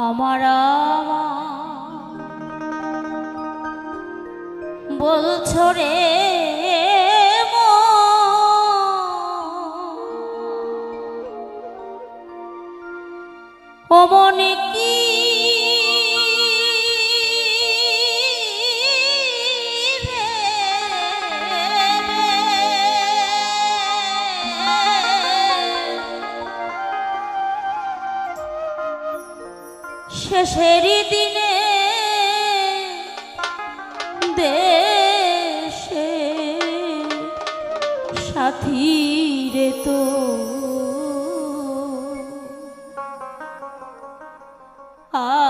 আমার বলছো রে ও মনে কি শেষেরই দিনে দেশে সাথী রে তো। আর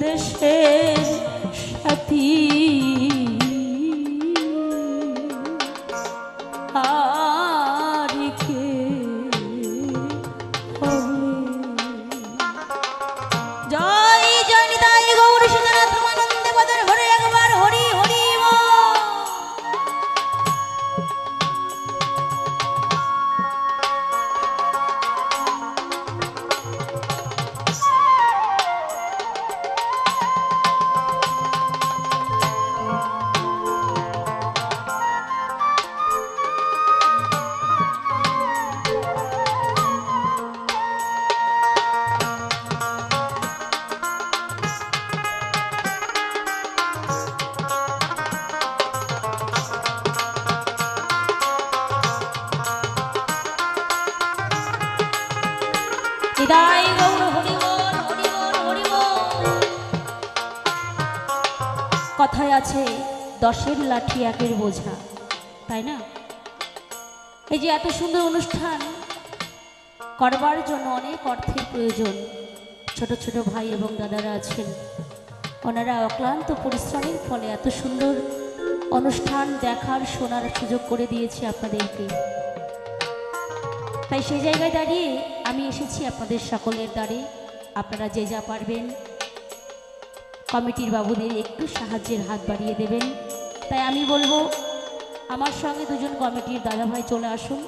দেশের সাথী। আছে দশের লাঠি একের বোঝা, তাই না? এই যে এত সুন্দর অনুষ্ঠান, করবার জন্য অনেক অর্থের প্রয়োজন। ছোট ছোট ভাই এবং দাদারা আছেন। ওনারা অক্লান্ত পরিশ্রমের ফলে এত সুন্দর অনুষ্ঠান দেখার, শোনার সুযোগ করে দিয়েছে আপনাদেরকে। তাই সেই জায়গায় দাঁড়িয়ে আমি এসেছি আপনাদের সকলের দ্বারে। আপনারা যে যা পারবেন কমিটির বাবুদের একটু সাহায্যের হাত বাড়িয়ে দেবেন। তাই আমি বলব, আমার সঙ্গে দুজন কমিটির দাদাভাই চলে আসুন।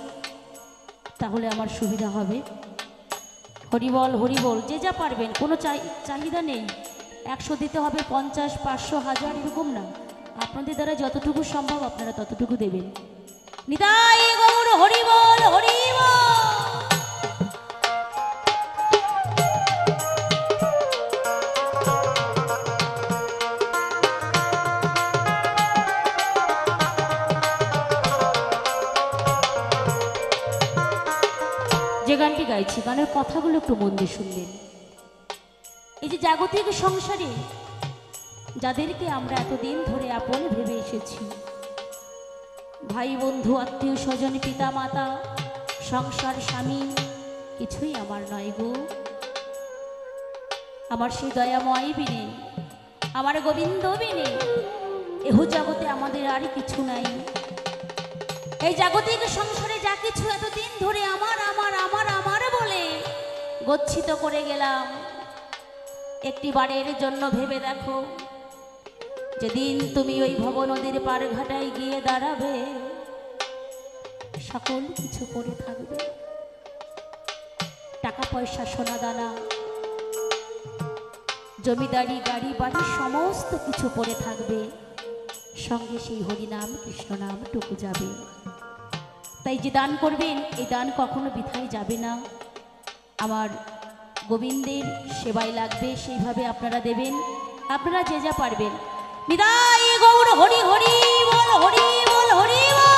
তাহলে আমার সুবিধা হবে। হরিবল হরিবল যে যা পারবেন। কোনো চাহিদা নেই। একশো দিতে হবে পঞ্চাশ, পাঁচশো, হাজার, এরকম না। আপনাদের দ্বারা যতটুকু সম্ভব আপনারা ততটুকু দেবেন। নিতাই গৌর হরি বল! গাইছি গানের কথাগুলো একটু মন দিয়ে শুনবেন। এই যে জাগতিক সংসারে যাদেরকে আমরা এতদিন ধরে আপন ভেবে এসেছি, ভাই বন্ধু, আত্মীয় স্বজন পিতা মাতা সংসার, স্বামী, কিছুই আমার নয় গো। আমার সেই দয়াময় বিনে, আমার গোবিন্দ বিনে, এহ জগতে আমাদের আর কিছু নাই। এই জাগতিক সংসারে যা কিছু এতদিন ধরে আমার গচ্ছিত করে গেলাম। একটি বারের জন্য ভেবে দেখো, যেদিন তুমি ওই ভব নদীর পার ঘাটায় গিয়ে দাঁড়াবে, সকল কিছু পড়ে থাকবে। টাকা পয়সা, সোনা দানা, জমিদারি, গাড়ি, বাড়ি, সমস্ত কিছু পড়ে থাকবে। সঙ্গে সেই হরিনাম কৃষ্ণ নাম টুকু যাবে। তাই যে দান করবেন এই দান কখনো বৃথায় যাবে না। আমার গোবিন্দের সেবাই লাগবে, সেইভাবে আপনারা দেবেন। আপনারা যে যা পারবেন। বিদায় গৌর, হরি হরি বল হরি বল হরি বল।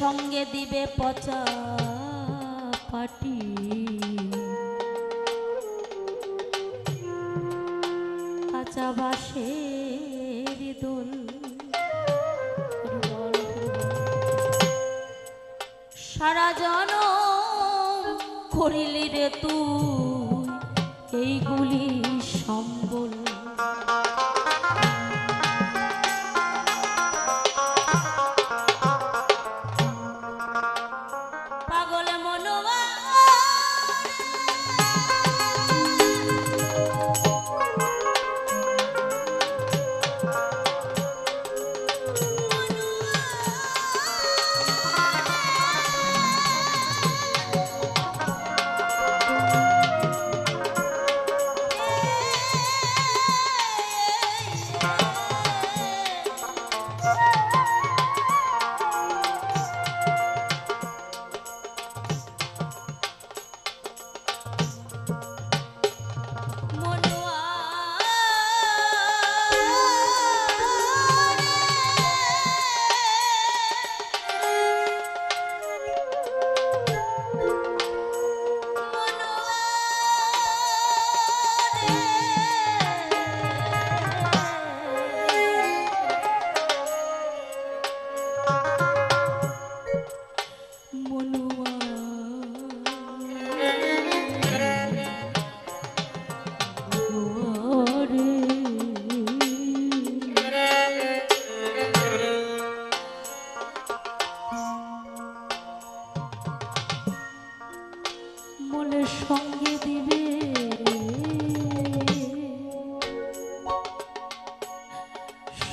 সঙ্গে দিবে পচা পাটি কাঁচা বাঁশের দোল। সারা জন করিলি রে তুই এইগুলি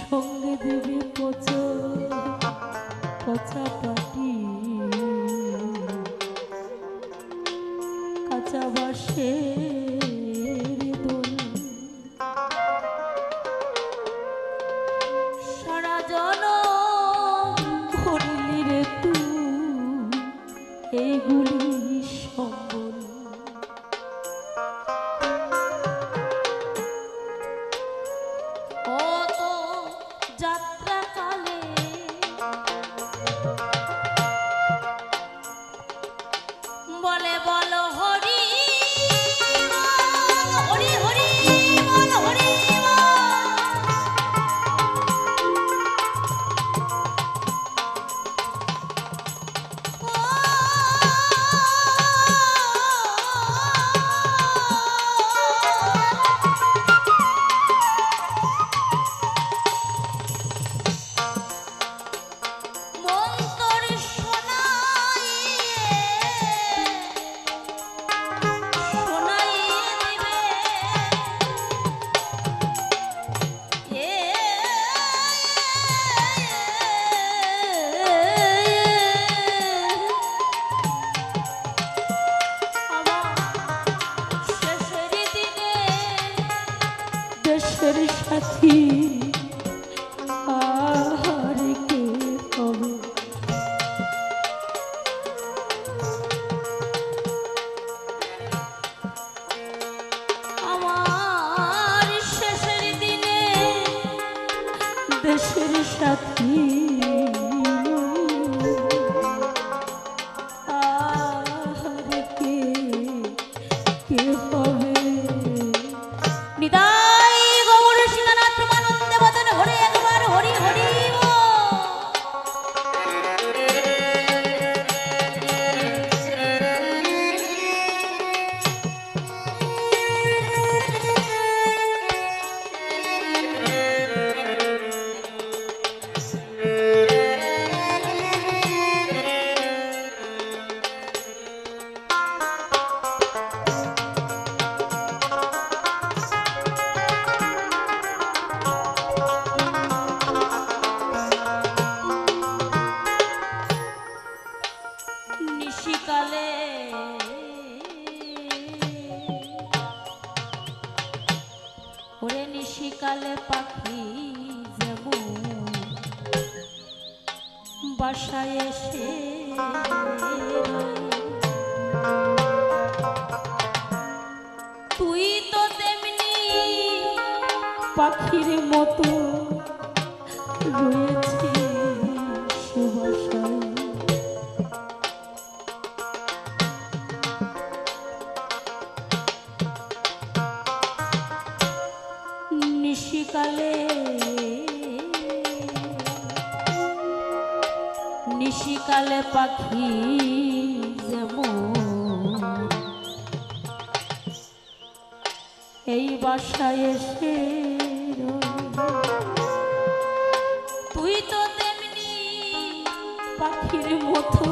সঙ্গে দিবি পচা পচা পাটি। নিশিকালে। নিশিকালে পাখি যেমন। এই বাসায় এসে তুই তো তেমনি পাখির মতো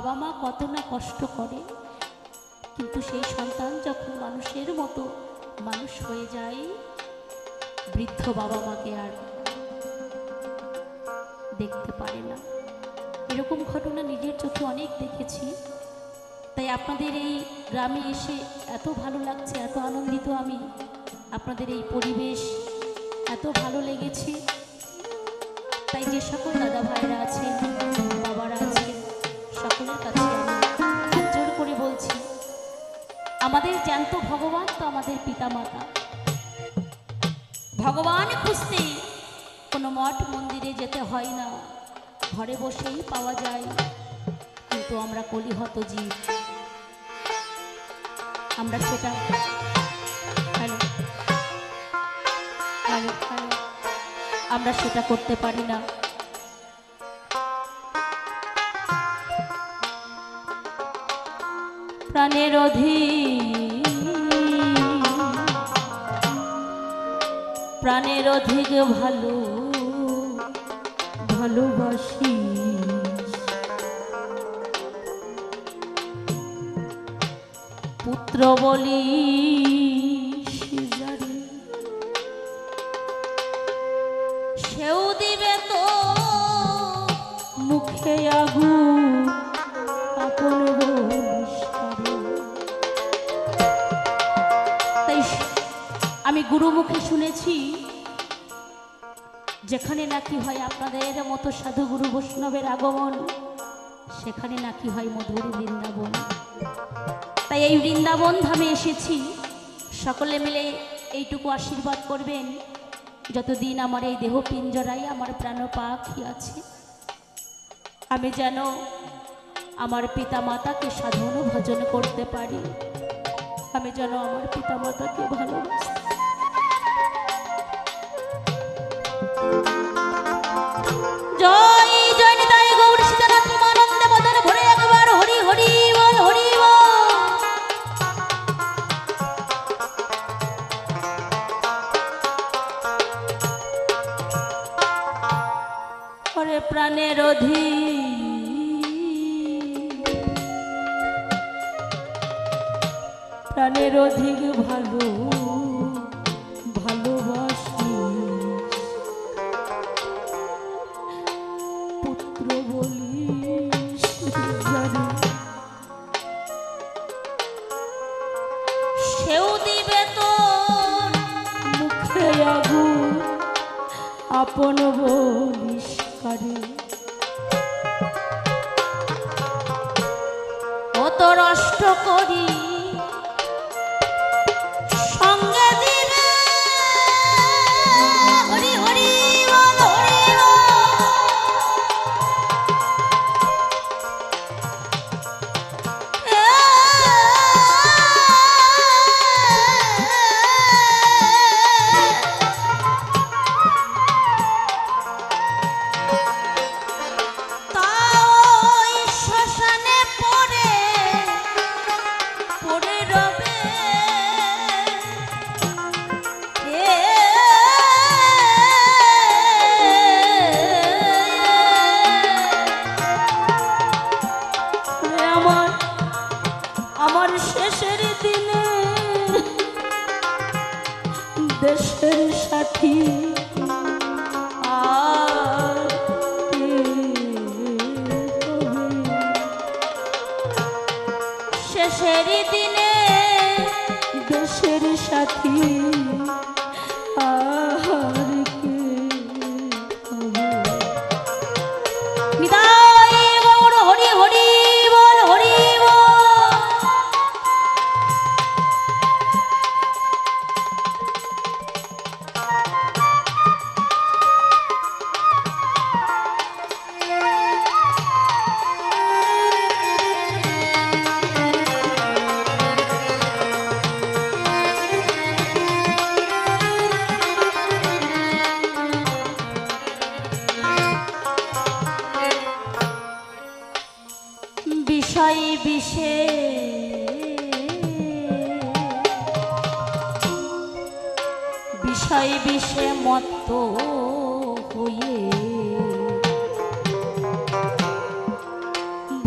বাবা মা কত না কষ্ট করে। কিন্তু সেই সন্তান যখন মানুষের মতো মানুষ হয়ে যায়, বৃদ্ধ বাবা মাকে আর দেখতে পারে না। এরকম ঘটনা নিজের চোখে অনেক দেখেছি। তাই আপনাদের এই গ্রামে এসে এত ভালো লাগছে, এত আনন্দিত আমি আপনাদের এই পরিবেশ এত ভালো লেগেছে। তাই যে সকল দাদা ভাইরা আছে সকলের কাছে আমি জোর করে বলছি, আমাদের জ্যান্ত ভগবান তো আমাদের পিতামাতা। ভগবান খুঁজতে কোনো মঠ মন্দিরে যেতে হয় না। ঘরে বসেই পাওয়া যায়, কিন্তু আমরা কলিহত জীব। আমরা সেটা আমরা সেটা করতে পারি না। প্রাণের অধীন। প্রাণের অধিক ভালো ভালোবাসি পুত্র বলি সেও দিবে তো মুখে আগু গুরুমুখে শুনেছি, যেখানে নাকি হয় আপনাদের মতো সাধু গুরু বৈষ্ণবের আগমন, সেখানে নাকি হয় মধুর বৃন্দাবন। তাই এই বৃন্দাবন ধামে এসেছি, সকলে মিলে এইটুকু আশীর্বাদ করবেন। যতদিন আমার এই দেহ পিঞ্জরাই আমার প্রাণ পাখি আছে, আমি যেন আমার পিতা মাতাকে সাধন ভজন করতে পারি। আমি যেন আমার পিতা মাতাকে ভালোবাসি। প্রাণের অধি প্রাণের অধিক ভালো।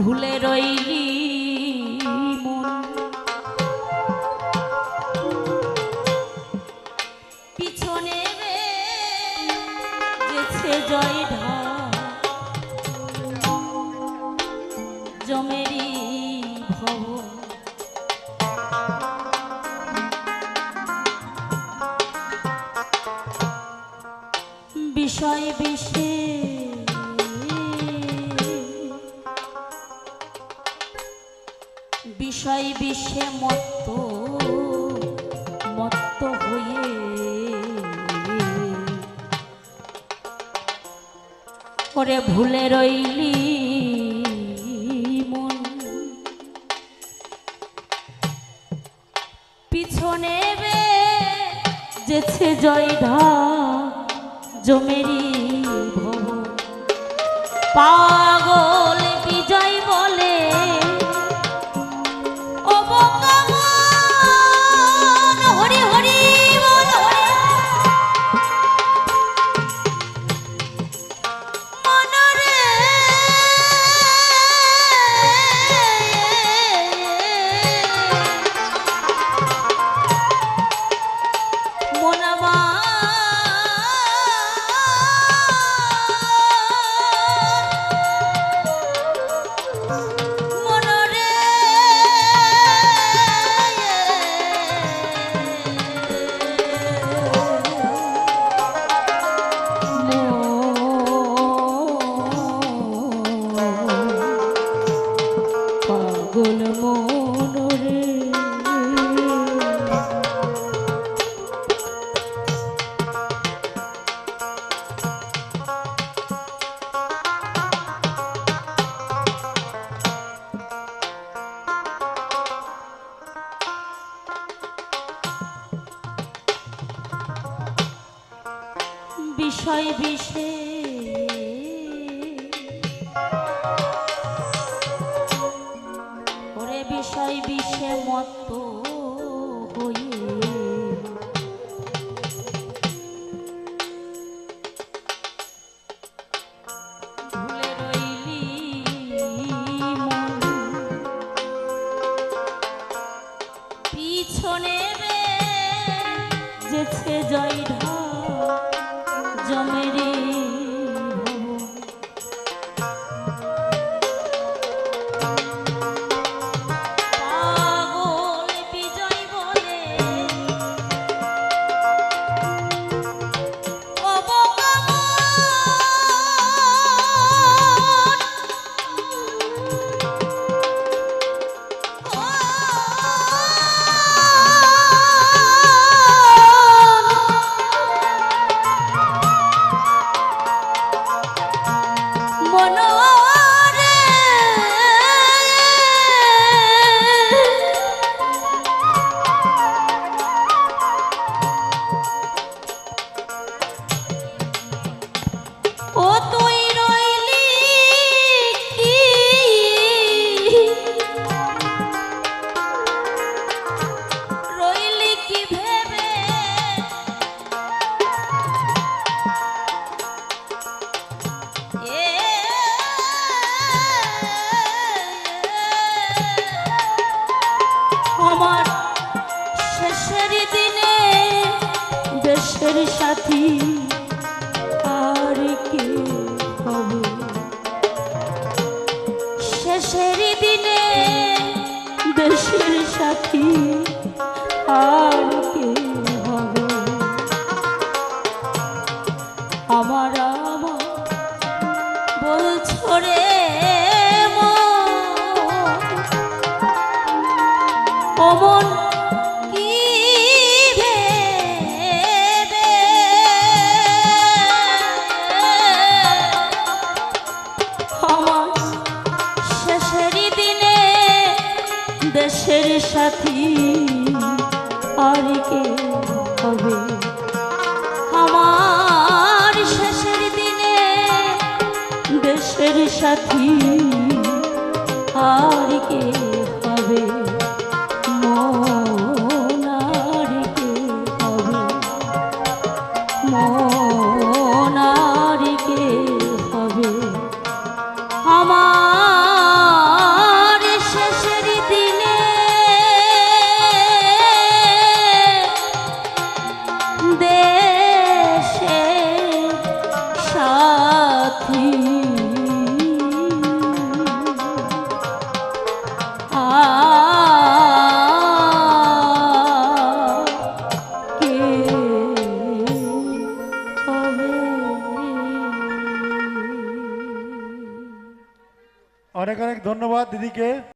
ভুলে রইলি যেছে জয়ধা জমেরি ভব পাগল হয়ে আর কে হবে?